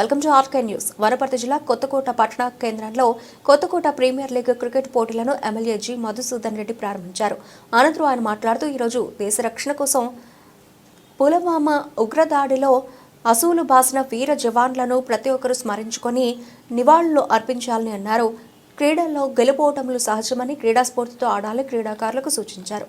Welcome to RK news. Wanaparthy జిల్లా కొత్తకోట పట్టణ కేంద్రంలో కొత్తకోట ప్రీమియర్ లీగ్ క్రికెట్ పోటీలను ఎమ్మెల్యే జి. మధుసూదన్ రెడ్డి ప్రారంభించారు. అనంతరం ఆయన మాట్లాడుతూ ఈరోజు దేశ రక్షణ కోసం పులవామా ఉగ్రదాడిలో అసూలు బాసిన వీర జవాన్లను ప్రతి ఒక్కరూ స్మరించుకొని నివాళులు అర్పించాలని అన్నారు. క్రీడల్లో గెలుపోవటములు సహజమని క్రీడా స్ఫూర్తితో ఆడాలని క్రీడాకారులకు సూచించారు.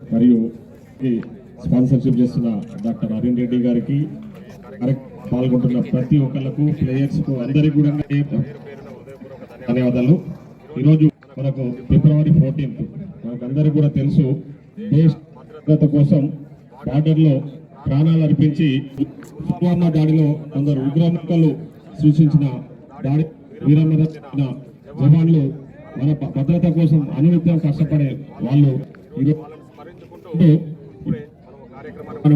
మరియు ఈ స్పాన్సర్షిప్ చేస్తున్న డాక్టర్ అరుణ్ రెడ్డి గారికి పాల్గొంటున్న ప్రతి ఒక్కళ్ళకు ప్లేయర్స్కు అందరికీ కూడా ధన్యవాదాలు. ఈరోజు మనకు ఫిబ్రవరి ఫోర్టీన్త్. మనకు అందరికీ కూడా తెలుసు దేశ భద్రత కోసం బార్డర్లో ప్రాణాలు అర్పించి పుల్వామా దాడిలో కొందరు ఉగ్రముఖలు సూచించిన దాడి వీరమరణ జవాన్లు మన భద్రత కోసం అనునిత్యం కష్టపడే వాళ్ళు ఈరోజు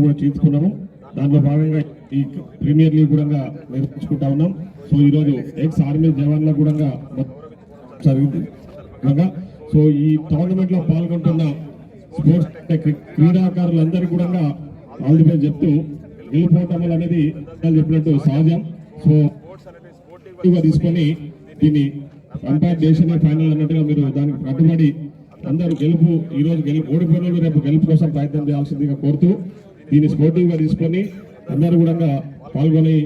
కూడా చేయించుకున్నాము. దాంట్లో భాగంగా ఈ ప్రీమియర్ లీగ్ కూడా నిర్వహించుకుంటా ఉన్నాం. సో ఈ రోజు ఎక్స్ ఆర్మీ జవాన్ల కూడా జరిగింది. సో ఈ టోర్నమెంట్లో పాల్గొంటున్న స్పోర్ట్స్ క్రీడాకారులందరికీ కూడా ఆల్ ది బెస్ట్ చెప్తూ గెలుపోవటం అనేది చెప్పినట్టు సహజం. సో తీసుకొని దీన్ని అంపైర్ దేశమే ఫైనల్ అన్నట్టుగా మీరు దానికి కట్టుబడి అందరూ గెలుపు ఈ రోజు గెలుపు ఓడిపోయిన వాళ్ళు రేపు గెలుపు కోసం ప్రయత్నం చేయాల్సిందిగా కోరుతూ దీన్ని స్పోర్టివ్గా తీసుకొని అందరూ కూడా పాల్గొని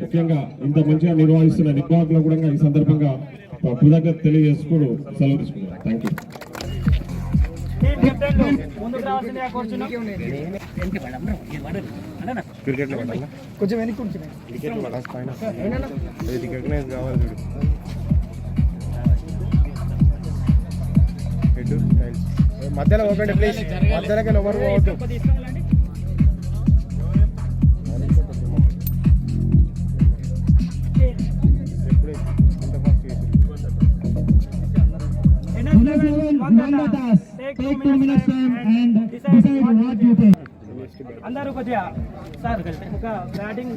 ముఖ్యంగా ఇంత మంచిగా నిర్వహిస్తున్న నిర్వాహకులు కూడా ఈ సందర్భంగా కృతజ్ఞత తెలియజేసుకుని సెలవు తీసుకున్నాను థ్యాంక్ యూ ముందుకు రావాల్సిందిగా కోరుచున్నాం క్రికెట్లో పడాలా కొంచెం వెనక్కి కొంచెం క్రికెట్లో పైన రికగ్నైజ్ కావాలి చూడు హెడ్ టైల్స్ మధ్యలో ఓపెన్ ప్లీజ్ మధ్యలోకి ఎవరు పోవద్దు ఎప్పుడే ఇంత ఫాస్ట్ చేసి అందరూ కొద్దిగా సార్ ఒక బ్యాటింగ్